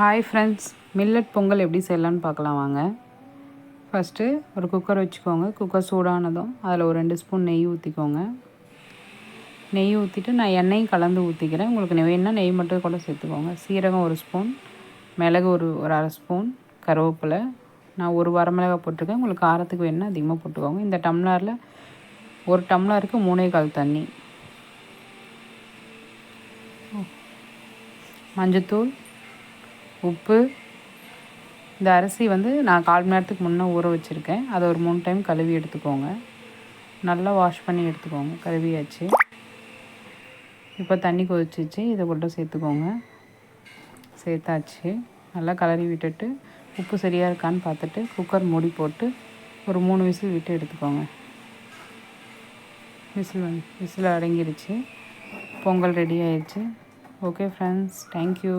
Hi friends millet Pongal எப்படி செய்யலான்னு பார்க்கலாம் வாங்க. ஃபஸ்ட்டு ஒரு குக்கர் வச்சுக்கோங்க. குக்கர் சூடானதும் அதில் ஒரு ரெண்டு ஸ்பூன் நெய் ஊற்றிக்கோங்க நெய் ஊற்றிட்டு நான் எண்ணெயும் கலந்து ஊற்றிக்கிறேன் உங்களுக்கு வேணுன்னா நெய் மட்டும் கூட சேர்த்துக்கோங்க. சீரகம் ஒரு ஸ்பூன் மிளகு ஒரு ஒரு அரை ஸ்பூன் கருவேப்பிலை. நான் ஒரு வரமிளகாய் போட்டிருக்கேன். உங்களுக்கு காரத்துக்கு வேணுன்னா அதிகமாக போட்டுக்கோங்க. இந்த டம்ளரில் ஒரு டம்ளருக்கு மூணே கால் தண்ணி. மஞ்சத்தூள் உப்பு. இந்த அரிசி வந்து நான் கால் மணி நேரத்துக்கு முன்னே ஊற வச்சுருக்கேன். அதை ஒரு மூணு டைம் கழுவி எடுத்துக்கோங்க. நல்லா வாஷ் பண்ணி எடுத்துக்கோங்க. கழுவியாச்சு. இப்போ தண்ணி கொதிச்சிச்சு. இதை கொண்டு சேர்த்துக்கோங்க. சேர்த்தாச்சு. நல்லா கலரி விட்டுட்டு உப்பு சரியாக இருக்கான்னு பார்த்துட்டு குக்கர் மூடி போட்டு ஒரு மூணு விசில் விட்டு எடுத்துக்கோங்க. விசில் வந்து விசில் அடங்கிருச்சு. பொங்கல் ரெடி ஆயிடுச்சு ஓகே ஃப்ரெண்ட்ஸ் தேங்க்யூ